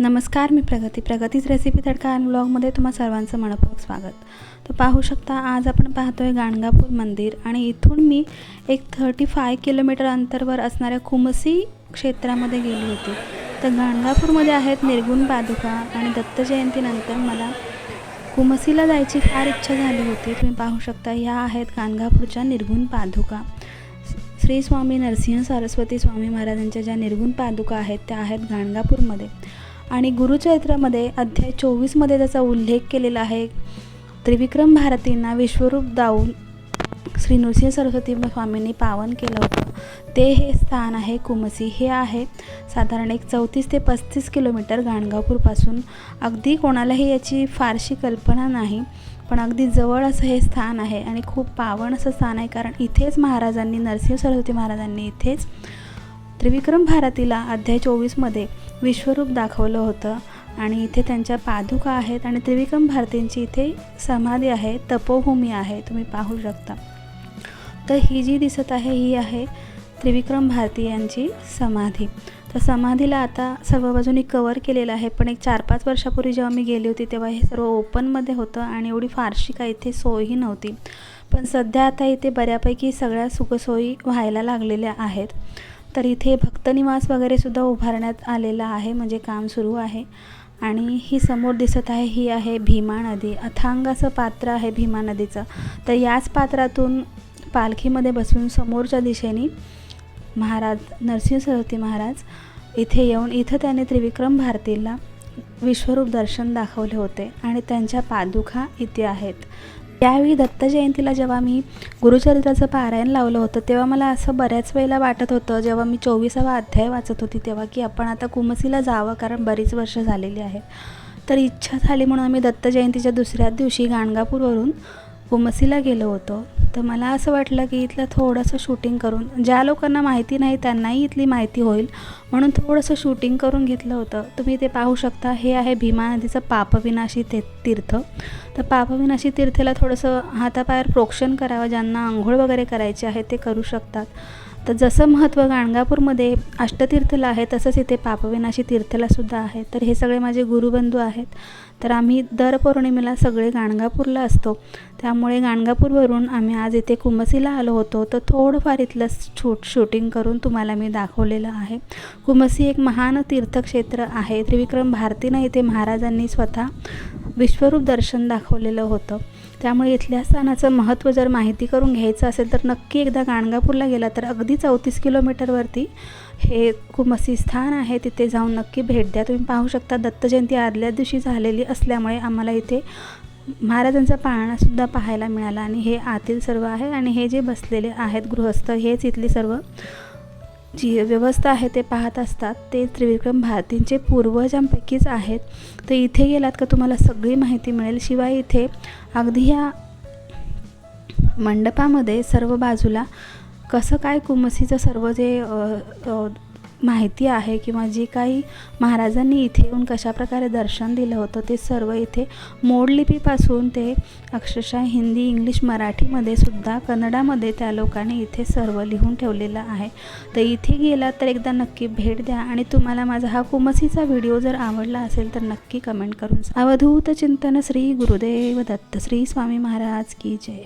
नमस्कार मी प्रगती. प्रगतीच रेसिपी तडका आणि ब्लॉगमध्ये तुम्हा सर्वांचं मनपूर्वक स्वागत. तर पाहू शकता आज आपण पाहतो आहे गाणगापूर मंदिर आणि इथून मी एक थर्टी फाय किलोमीटर अंतरवर असणाऱ्या कुमसी क्षेत्रामध्ये गेली होती. तर गाणगापूरमध्ये आहेत निर्गुण पादुका आणि दत्त जयंतीनंतर मला कुमसीला जायची फार इच्छा झाली होती. तुम्ही पाहू शकता ह्या आहेत गाणगापूरच्या निर्गुण पादुका. श्री स्वामी नरसिंह सरस्वती स्वामी महाराजांच्या ज्या निर्गुण पादुका आहेत त्या आहेत गाणगापूरमध्ये. आणि गुरुचरित्रामध्ये अध्याय चोवीसमध्ये त्याचा उल्लेख केलेला आहे. त्रिविक्रम भारतींना विश्वरूप दावून श्री नृसिंह सरस्वती स्वामींनी पावन केलं होतं. ते हे स्थान आहे कुमसी. हे आहे साधारण एक चौतीस ते पस्तीस किलोमीटर गाणगापूरपासून. अगदी कोणालाही याची फारशी कल्पना नाही पण अगदी जवळ असं हे स्थान आहे आणि खूप पावन असं स्थान आहे कारण इथेच महाराजांनी नरसिंह सरस्वती महाराजांनी इथेच त्रिविक्रम भारतीला अध्याय चोवीसमध्ये विश्वरूप दाखवलं होतं. आणि इथे त्यांच्या पादुका आहेत आणि त्रिविक्रम भारतींची इथे समाधी आहे तपोभूमी आहे. तुम्ही पाहू शकता. तर ही जी दिसत आहे ही आहे त्रिविक्रम भारती यांची समाधी. तर समाधीला आता सर्व बाजूनी कवर केलेलं आहे. पण एक चार पाच वर्षापूर्वी जेव्हा मी गेली होती तेव्हा हे सर्व ओपनमध्ये होतं आणि एवढी फारशी काही इथे सोयही नव्हती. पण सध्या आता इथे बऱ्यापैकी सगळ्या सुखसोयी व्हायला लागलेल्या आहेत. तर इथे भक्तनिवास वगैरेसुद्धा उभारण्यात आलेला आहे म्हणजे काम सुरू आहे. आणि ही समोर दिसत आहे ही आहे भीमा नदी. अथांग असं पात्र आहे भीमा नदीचं. तर याच पात्रातून पालखीमध्ये बसून समोरच्या दिशेने महाराज नरसिंह सरस्वती महाराज इथे येऊन इथं त्याने त्रिविक्रम भारतीला विश्वरूप दर्शन दाखवले होते आणि त्यांच्या पादुका इथे आहेत. यावेळी दत्त जयंतीला जेव्हा मी गुरुचरित्राचं पारायण लावलं होतं तेव्हा मला असं बऱ्याच वेळेला वाटत होतं जेव्हा मी चोवीसावा अध्याय वाचत होती तेव्हा की आपण आता कुमसीला जावं कारण बरीच वर्ष झालेली आहेत. तर इच्छा झाली म्हणून आम्ही दत्त जयंतीच्या दुसऱ्याच दिवशी गाणगापूरवरून कुमसीला गेलो होतो. तर मला असं वाटलं की इथलं थोडंसं शूटिंग करून ज्या लोकांना माहिती नाही त्यांनाही इथली माहिती होईल. म्हणून थोडंसं शूटिंग करून घेतलं होतं. तुम्ही ते पाहू शकता. हे आहे भीमा नदीचं पापविनाशी ते तीर्थ. तर पापविनाशी तीर्थेला थोडंसं हातापायावर प्रोक्षण करावं. ज्यांना आंघोळ वगैरे करायचे आहे ते करू शकतात. तर जसं महत्त्व गाणगापूरमध्ये अष्टतीर्थला आहे तसंच इथे पापविनाशी तीर्थलासुद्धा आहे. तर हे सगळे माझे गुरुबंधू आहेत. तर आम्ही दर पौर्णिमेला सगळे गाणगापूरला असतो. त्यामुळे गाणगापूरवरून आम्ही आज इथे कुमसीला आलो होतो. तर थोडंफार इथलं शूट शूटिंग करून तुम्हाला मी दाखवलेलं आहे. कुमसी एक महान तीर्थक्षेत्र आहे. त्रिविक्रम भारतीनं इथे महाराजांनी स्वतः विश्वरूप दर्शन दाखवलेलं होतं. त्यामुळे इथल्या स्थानाचं महत्त्व जर माहिती करून घ्यायचं असेल तर नक्की एकदा गाणगापूरला गेला तर अगदी चौतीस किलोमीटरवरती हे खूप असे स्थान आहे तिथे जाऊन नक्की भेट द्या. तुम्ही पाहू शकता दत्त जयंती आदल्या दिवशी झालेली असल्यामुळे आम्हाला इथे महाराजांचा पाळणासुद्धा पाहायला मिळाला आणि हे आतील सर्व आहे आणि हे जे बसलेले आहेत गृहस्थ हेच इथली सर्व जी व्यवस्था आहे ते पाहत असतात. ते त्रिविक्रम भारतींचे पूर्वजांपैकीच आहेत. तर इथे गेलात का तुम्हाला सगळी माहिती मिळेल. शिवाय इथे अगदी ह्या मंडपामध्ये सर्व बाजूला कसं काय कुमसीचं सर्व जे माहिती आहे किंवा जी काही महाराजांनी इथे येऊन कशाप्रकारे दर्शन दिलं होतं ते सर्व इथे मोडलिपीपासून ते अक्षरशः हिंदी इंग्लिश मराठीमध्ये सुद्धा कन्नडामध्ये त्या लोकांनी इथे सर्व लिहून ठेवलेलं आहे. तर इथे गेलात तर एकदा नक्की भेट द्या आणि तुम्हाला माझा हा कुमसीचा व्हिडिओ जर आवडला असेल तर नक्की कमेंट करून अवधूत चिंतन श्री गुरुदेव दत्त श्री स्वामी महाराज की जय.